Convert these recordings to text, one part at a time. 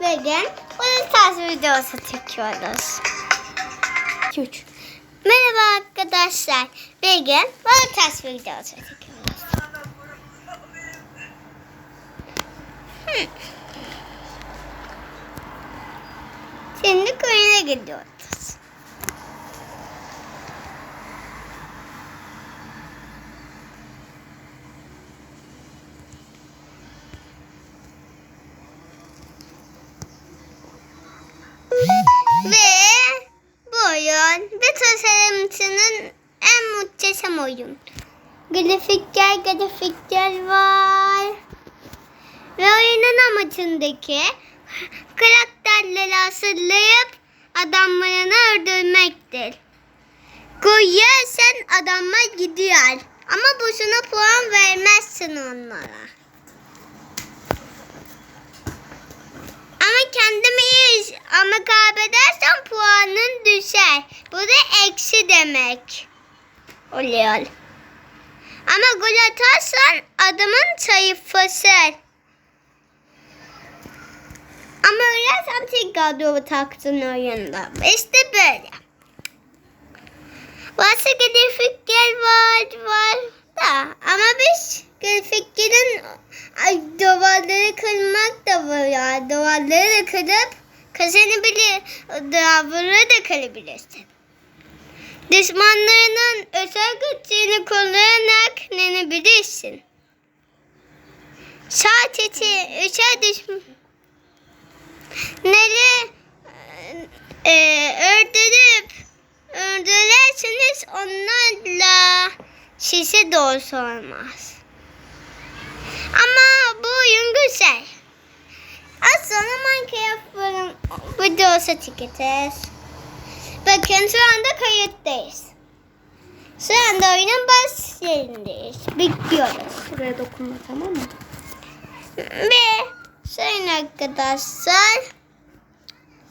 Bugün bunu tarz videosu çekiyoruz. 3. Merhaba arkadaşlar. Bugün bunu tarz videosu çekiyoruz. Şimdi köyüne gidiyoruz. Muhteşem oyun. Grafikler, grafikler var. Ve oyunun amacındaki karakterleri hazırlayıp adamlarını öldürmektir. Koyarsan adamlar gidiyor. Ama boşuna puan vermezsin onlara. Ama kendimi iyi ama kaybedersen puanın düşer. Bu da eksi demek oluyor. Ama gol atarsan adamın sayfası. Ama öyleysen tekrar doğru taktın oyunda. İşte böyle. Başka grafikler var var da ama biz grafiklerin ay, duvarları kırmak da var ya. Duvarları da kırıp kazanabilir. Duvarları da kırabilirsin. Düşmanlarının özel güçlerini kullanarak yenebilirsin. Sadece üçer düşman Nere e, öldürüp öldürürseniz onlarla size doğru olmaz. Ama bu oyun güzel. Az sonra Minecraft'ın videosu çekeceğiz. Bakın şu anda kayıttayız. Şu anda oyunun baş yerindeyiz. Bekliyoruz. Şuraya dokunma tamam mı? Ve sayın arkadaşlar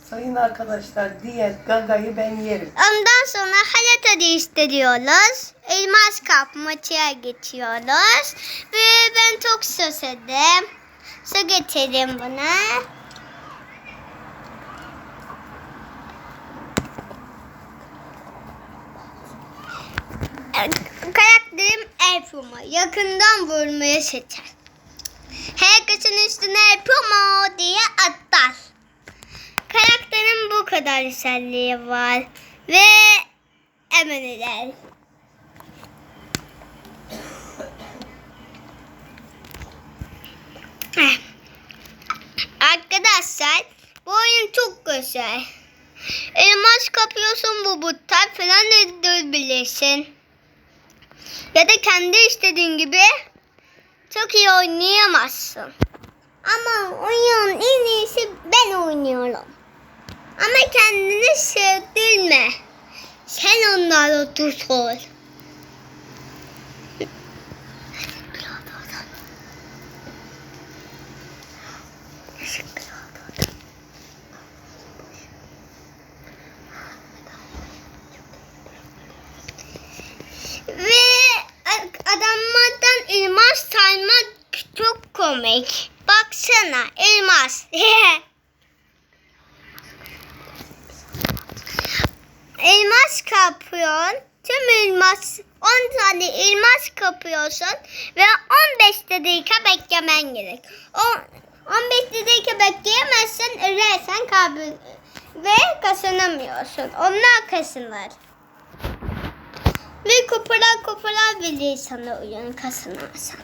Sayın arkadaşlar diyet gagayı ben yerim. Ondan sonra harita değiştiriyoruz. Elmas kapmacaya geçiyoruz. Ve ben çok susadım. Su getireyim buna. Karakterim Elfuma. Yakından vurmaya seçer. Herkesin üstüne Elfuma diye atlar. Karakterin bu kadar özelliği var. Ve emeniler. Heh. Arkadaşlar bu oyun çok güzel. Elmas kapıyorsun bu butlar falan öldürebilirsin. Ya da kendi istediğin gibi çok iyi oynayamazsın. Ama oyun en iyisi ben oynuyorum. Ama kendini sevdirme. Sen onlarla tut. Ve adamlardan elmas saymak komik. Baksana elmas. elmas kapıyorsun. Tüm elmas 10 tane elmas kapıyorsun ve 15 dakika beklemen gerek. O 15 dakika bekleyemezsen ölürsen kaybı ve kazanamıyorsun. Onlar kazanır. Ve koparan koparan bilir sana oyun kazanırsan.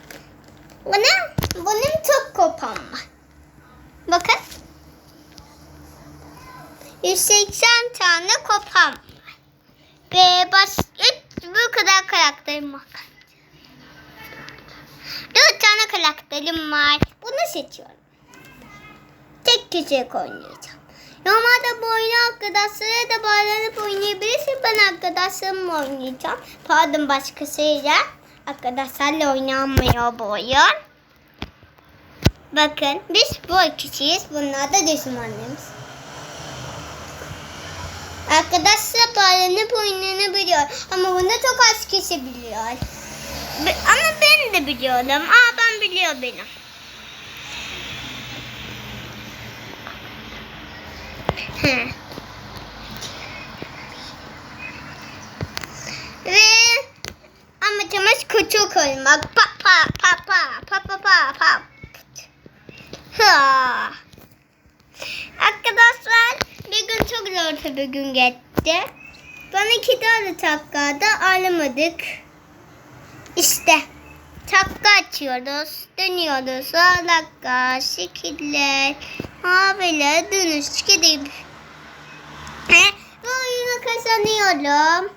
Bana, benim çok kopam var. Bakın. 180 tane kopam var. Ve baş, bu kadar karakterim var. Dört tane karakterim var. Bunu seçiyorum. Tek kişilik oynayacağım. Normalde bu oyunu arkadaşlara da bağlanıp oynayabilirsin. Ben arkadaşlarımla oynayacağım. Pardon başkasıyla. Arkadaşlarla oynanmıyor bu oyun. Bakın biz bu kişiyiz. Bunlar da düşmanlarımız. Arkadaşlar bağlanıp oynanabiliyor. Ama bunu çok az kişi biliyor. Ama ben de biliyorum. Aa ben biliyor benim. He. Koymak. Pa pa pa pa pa pa pa pa. Ha. Arkadaşlar bir gün çok zor bir gün geçti. Bana iki tane taklarda alamadık. İşte takla açıyoruz, dönüyoruz. Alaka, şekiller, haberler, dönüş, gidip. Ve oyunu kazanıyorum.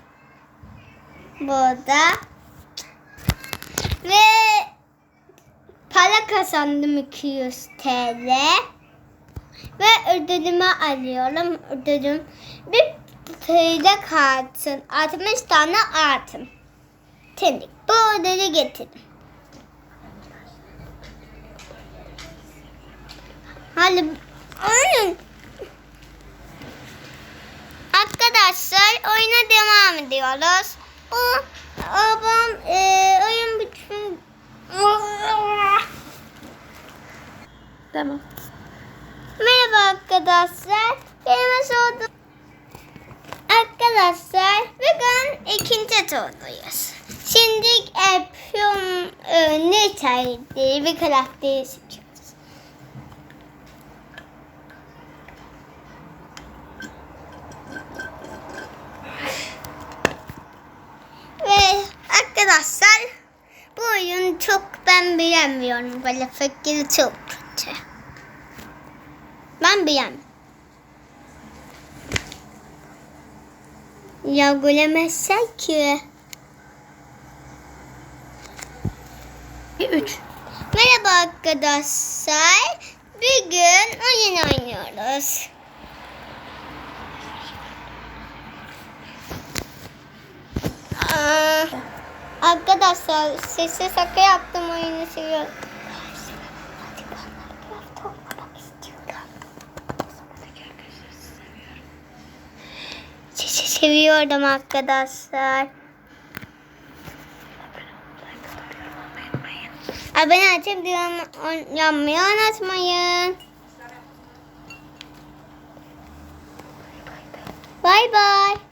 Burada. Ve para kazandım 200 TL. Ve ödülümü alıyorum. Ödülüm bir TL kartın 60 tane artım. Tendik. Bu ödülü getirdim. Hadi oyun. Arkadaşlar oyuna devam ediyoruz. O babam e, oyun Tamam. Merhaba arkadaşlar. Benim sordu. Arkadaşlar bugün ikinci turdayız. Şimdi yapıyorum e, ne çaydı bir karakteri seçiyoruz. Ve arkadaşlar bu oyun çok ben beğenmiyorum. Böyle fikri çok kötü. Ben beğendim. Ya gülemezsek ki. Bir üç. Merhaba arkadaşlar. Bir gün oyun oynuyoruz. Aa, arkadaşlar sesi şaka yaptım oyunu seviyorum. Sizi seviyorum arkadaşlar. Abone açıp yanmayı unutmayın. Bye bye.